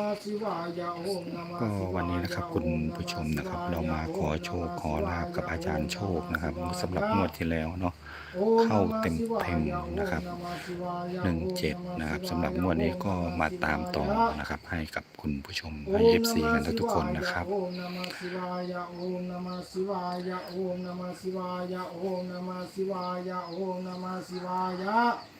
ก็สิวายะวันนี้นะครับคุณผู้ชมนะครับ เรามาขอโชคขอลาบกับอาจารย์โชคนะครับสำหรับงวดที่แล้วเนาะเข้าเต็มๆนะครับหนึ่งเจ็ดนะครับสำหรับงวดนี้ก็มาตามต่อนะครับ ให้กับคุณผู้ชมให้เอฟซีกันทุกๆคนนะครับโ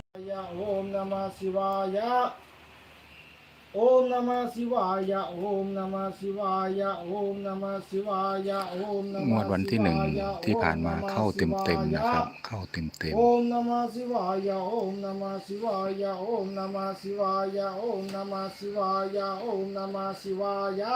शिवाय ओम नमः शिवाय ओम नमः शिवाय ओम नमः शिवाय ओम नमः शिवाय ओम งวดวันที่หนึ่งที่ผ่านมาเข้าเต็มๆนะครับ เข้าเต็มโอมนามสิวายะโอมนามสิวายะโอมนามสิวายะโอมนามสิวายะโอมนามสิวายะ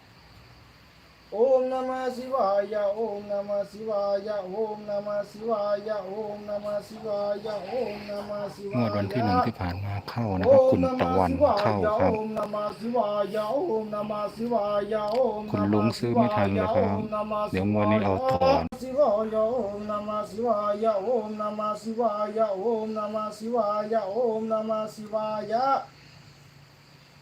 ओम नमः शिवाय ओम नमः शिवाय ओम नमः शिवाय ओम नमः शिवाय ओम नमः शिवाय งวดวันที่หนึ่งที่ผ่านมาเข้านะครับ คุณตะวันเข้าครับ คุณลุงซื้อไม่ทันนะครับ เดี๋ยวงวดนี้เอาต่อ शिवाय ओम नमः शिवाय ओम नमः शिवाय ओम नमः शिवाय ओम नमः शिवाय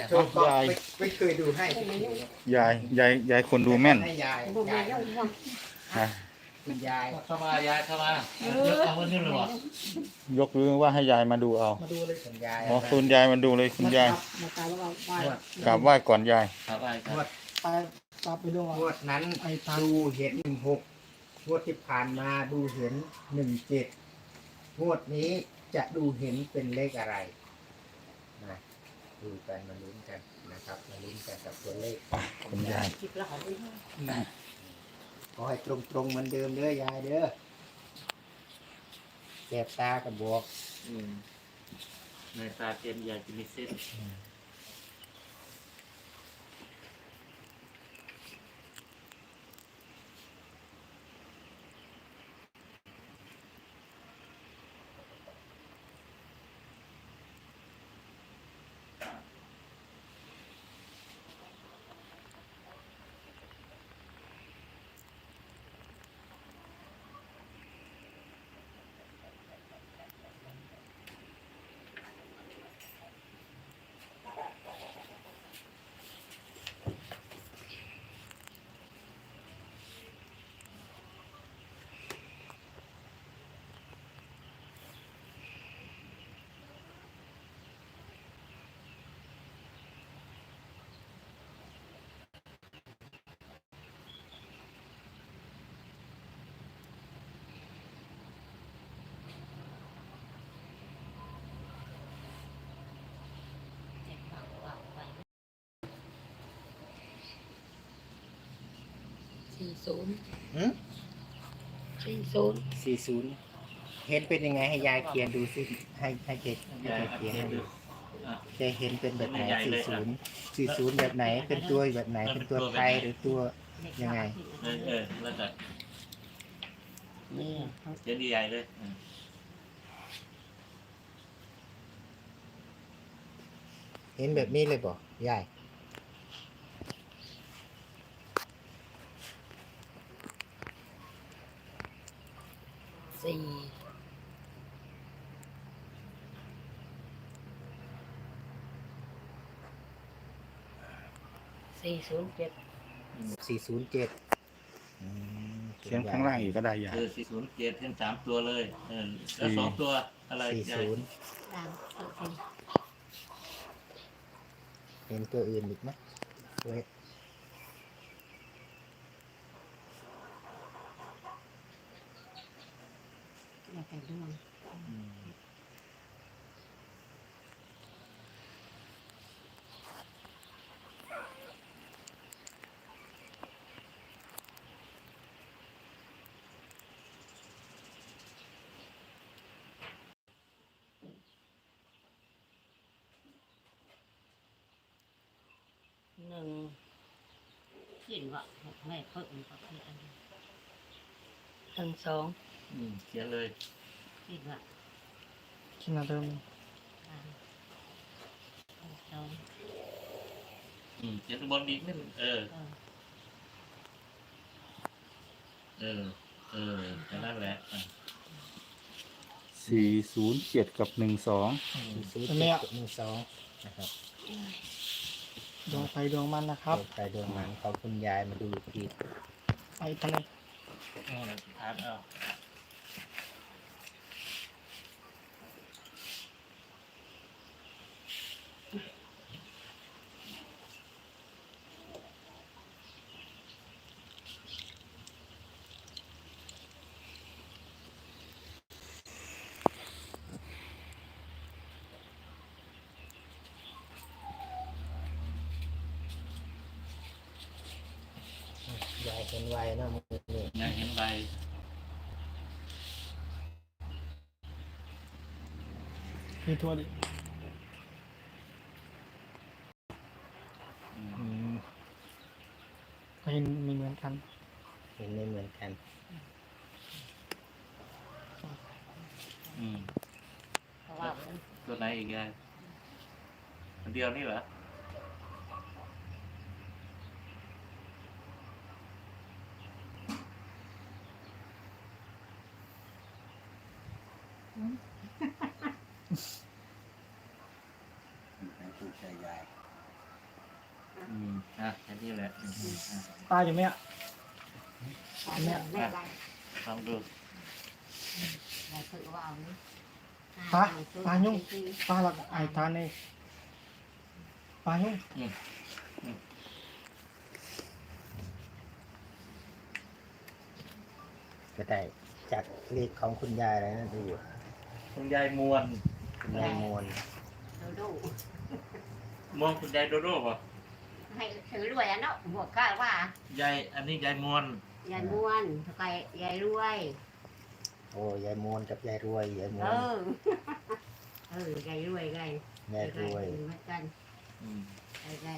จันชคก็ไม่ไม่เคยดูให้ยายยายยายคนดูแม่นให้ยายยายนะคุยายเข้ามายายเข้ามายกเอาไว้นี่เลยวะยกหรือว่าให้ยายมาดูเอามาดูเลยคุณยายอ๋อคุณยายมาดูเลยคุณยายกราบไหว้ก่อนยายกราบไหว้ครัไปกราบไปดูงวดนั้นไอ้ดูเห็นหนึ่งหกงวดที่ผ่านมาดูเห็นหนึ่งเจ็ดงวดนี้จะดูเห็นเป็นเลขอะไร ดูกันมาลุ้นกันนะครับมาลุ้นกันกับตัวเลขคุณยายคิดแล้วเขาไม่ได้ขอให้ตรงตรงๆเหมือนเดิมเด้อยายเด้อแสบตากับบวกอืมในตาเต็มยายจะมีเส้น สี่ ศูนย์หืมสี่ศูนย์สี่ศูนย์เห็นเป็นยังไงให้ยายเขียนดูสิให้ให้เจให้ยายเจอัเขียนเดให้ตดูดูอะจะเห็นเป็นแบบไหนใหญ่สี่เลยศูอะนย์สี่ศูนย์แบบไหนเป็นตัวแบบไหนเป็นตัวไทยหรือตัวยังไงเออเออแล้วก็นี่เดี๋ยวดีใหญ่เลยอืมเห็นแบบนี้เลยบอกยาย สี่สี่ศูนย์เจ็ดสี่ศูนย์เจ็ดเขียนข้างล่างอีกก็ได้ยายเออสี่ศูนย์เจ็ดเห็นสามตัวเลยเออแล้วสองตัวอะไรสี่ยายศูนย์สามตัวสี่เห็นตัวอื่นอีกไหมเว้ย แล้วแต่ดวง อืม หนึ่ง ขีดว่าแม่เพิ่มก็ขีดอันนี้หนึ่งสองอืมเขียนเลยขีดว่าขนาดเดิมสามหนึ่งสองอืมเขียนข้างบนอีกนิดนึงเออ เออเออ เออแค่นั้นแหละอะสี่ศูนย์เจ็ดกับหนึ่งสองสี่ศูนย์เจ็ดหนึ่งสองนะครับ ดวงไฟดวงมันนะครับดวงใครดวงมันขอบคุณยายมาดูอีกที ไปทะเล เอาละทานเอา เห็นไวเนาะมือนี่ยายเห็นใบมีทัวร์ดิอืมอืมเห็นมีเหมือนกัน เห็นไม่เหมือนกัน อืม เพราะว่ามันตัวไหนอีกยายอันเดียวนี่เหรอ อืมอะแค่นี้แหละอืมอะตาอยู่ไหมอะแม่แม่ไรลองดูไรคือว่าเอานี้ปลาปลายุ่งปลาหลักไอทานเองปลายุ่งก็ได้จากเลขของคุณยายอะไรนั่นดูอยู่คุณยายมวนคุณยายมวล ดูดูมวนคุณยายโดโด้ป่ะ ให้ถือรวยอะเนาะบวกก็ว่ายายอันนี้ยายมวนยายม้วนถ้าใครยายรวย โอ้ยายมวลกับยายรวยยายมวเอลอ เออยายรวยไงยายรวยเหมือนกันอืมไอ้ไง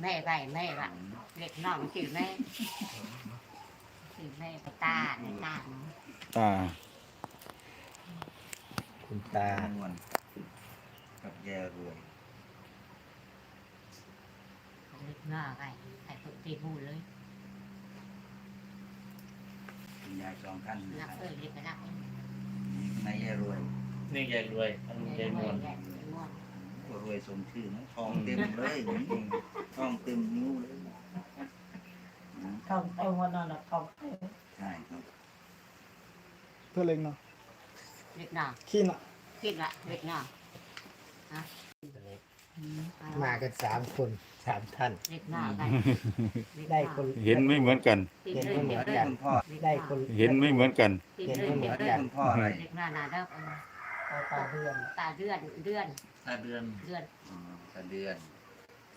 แม่ไรแม่ละเด็กน้องชื่อแม่ชื่อแม่ตาในตาตาคุณตา กับยายรวยเล็กหน้าไงไอ้ตุกตีมูเลยคุณยายสองท่านนักเอ้ยเรียกไปนักนายยายรวยนี่ยายรวยอันนี้ยายมวนยายม้วนก็รวยสมชื่อนะทองเต็มเลยทองเต็มนิ้วเลยอืมเขาเอาวันนั้นเขาใช่ครับตัวเล็กเนาะเล็กหน้าขี้น่ะคิดละเล็กหน้า มากันสามคนสามท่าน เล็กหน้าไงได้คน เห็นไม่เหมือนกัน เห็นไม่เหมือนได้กันคุณพ่อได้คนเห็นไม่เหมือนกัน เห็นไม่เหมือนได้กันคุณพ่ออะไรเล็กหน้าหนาเด้อตาเดือนตาเดือนเดือนห้าเดือนเดือนอืมตะเดือน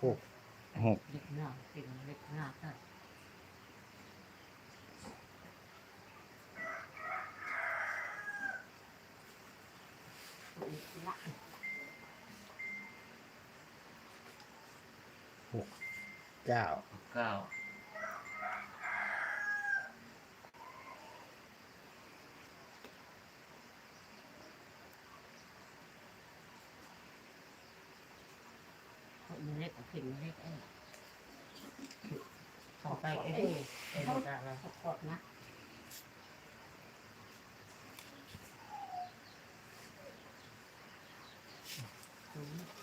หกเล็กหน้าเล็กเล็กหน้าก็ เก้าเก้าเล็กขึ้นเล็กเอ้ยต่อไปเอ้ยเอ็นดาแล้วขอบนะ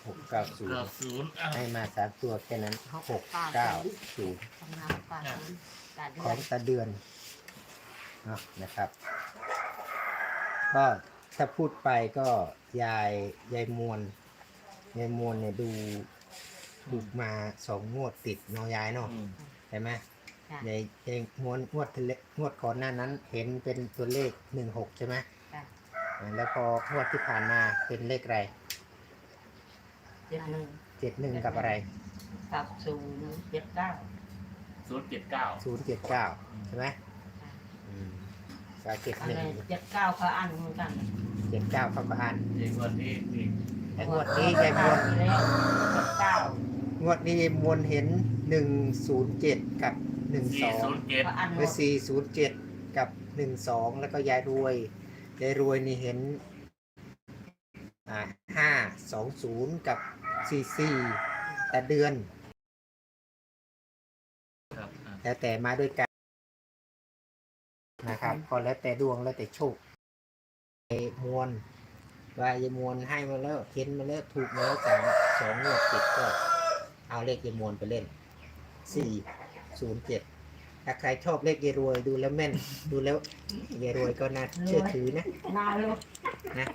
หกเก้าศูนเก้าย์ศูนย์ให้มาสามตัวแค่นั้นหกเก้าศูนย์ทำงานป่าศูนย์ตาเดืขออนงตาเดือนเนาะนะครับ ก็ถ้าพูดไปก็ยายยายมวลยายมวลเนี่ยดูถูกมาสองงวดติดเนาะยายเนาะอืมใช่ไหม จ้ะยายยายมวลงวดที่เลงวดก่อนหน้านั้นเห็นเป็นตัวเลขหนึ่งหกใช่ไหมจ้ะอ่าแล้วพองวดที่ผ่านมาเป็นเลขอะไร เจ็ดหนึ่งเจ็ดหนึ่งกับอะไรกับศูนย์เจ็ดเก้าศูนย์เจ็ดเก้าศูนย์เจ็ดเก้าใช่ไหมอืมก็เจ็ดอันหนึ่งนี้เจ็ดเก้าเขาอ่านเหมือนกันเจ็ดเก้าเขาก็อ่านเด็กวันนี้นี่แต่งวดนี้ยายมวลแล้วเจ็ดเก้างวดนี้มวลเห็นหนึ่งศูนย์เจ็ดกับหนึ่งสสี่องศูนย์เจ็ดเขาอ่านหมเมื่อดสี่ศูนย์เจ็ดกับหนึ่งสองแล้วก็ยายรวยยายรวยนี่เห็นอ่าห้าสองศูนย์กับ สี่สี่แต่เดือน ครับอะแล้วแต่มาด้วยกันนะครับก็แล้วแต่ดวงแล้วแต่โชคไอ้มวลว่ายายมวลให้มาแล้วเห็นมาแล้วถูกมาแล้วสามสองงวดติดก็ เอาเลขยายมวลไปเล่นสี่ศูนย์เจ็ดถ้าใครชอบเลขยายรวยดูแล้วแม่น ดูแล้วยายรวยก็น่าเชื่อถือนะนาลง นะ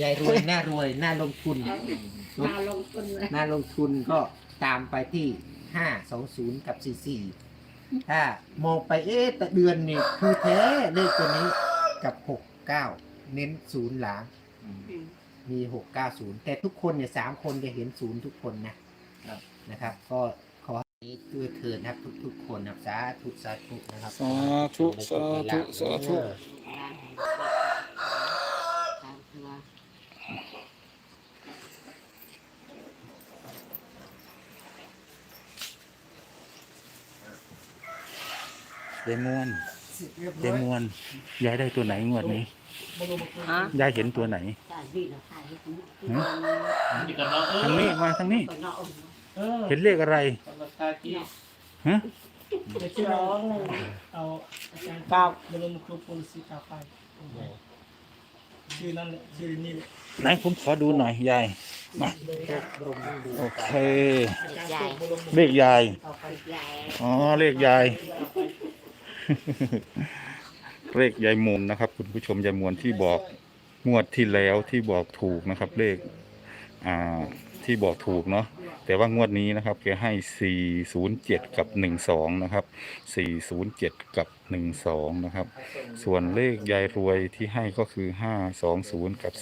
ยายรวยน่ารวยน่าลงทุนนาลงทุนเลยน่าลงทุนก็ตามไปที่ห้าสองศูนย์กับสี่สี่ถ้ามองไปเอ๊ะแต่เดือนนี่คือแท้เลขตัวนี้กับหกเก้าเน้นศูนย์หลังอืมมีหกเก้าศูนย์แต่ทุกคนเนี่ยสามคนจะเห็นศูนย์ทุกคนนะครับ นะครับ ก็ขอให้ด้วยเถิดนะครับ ทุก ๆ คนนะครับสาธุสาธุนะครับสาธุสาธุสาธุ เดมวนเดมวนยายได้ตัวไหนงวดนี้ฮะยายเห็นตัวไหนนี่ก็น้องเอทางนี้มาทางนี้เออเห็นเลขอะไรตอนราคาที่ฮะสองเอาอาจารย์ก้าวบรมครูปุณสิกาไปชื่อนั่นแหละชื่อนี่แหละไหนผมขอดูหน่อยยายมาโอเคใหญ่เลขยายเอาไปใหญ่อ๋อ เลขยาย เลขยายมวนนะครับ คุณผู้ชมยายมวนที่บอกงวดที่แล้วที่บอกถูกนะครับ เลขอ่าที่บอกถูกเนาะแต่ว่างวดนี้นะครับแกให้ 407 กับ 12 นะครับ 407 กับ 12 นะครับ ส่วนเลขยายรวยที่ให้ก็คือ 520 กับ